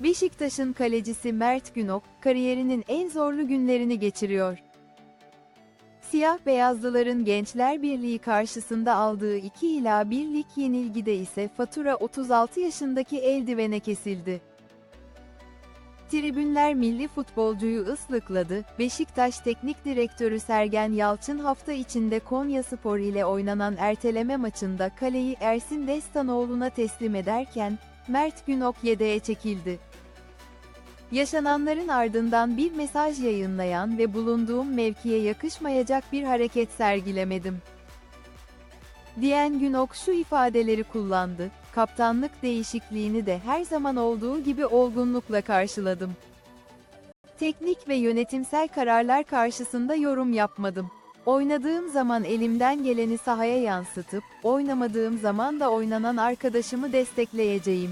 Beşiktaş'ın kalecisi Mert Günok, kariyerinin en zorlu günlerini geçiriyor. Siyah beyazlıların Gençler Birliği karşısında aldığı 2 ila 1 lig yenilgide ise fatura 36 yaşındaki eldivene kesildi. Tribünler milli futbolcuyu ıslıkladı, Beşiktaş Teknik Direktörü Sergen Yalçın hafta içinde Konyaspor ile oynanan erteleme maçında kaleyi Ersin Destanoğlu'na teslim ederken, Mert Günok yedeğe çekildi. Yaşananların ardından bir mesaj yayınlayan ve bulunduğum mevkiye yakışmayacak bir hareket sergilemedim. Diyen Günok şu ifadeleri kullandı, kaptanlık değişikliğini de her zaman olduğu gibi olgunlukla karşıladım. Teknik ve yönetimsel kararlar karşısında yorum yapmadım. Oynadığım zaman elimden geleni sahaya yansıtıp, oynamadığım zaman da oynanan arkadaşımı destekleyeceğim.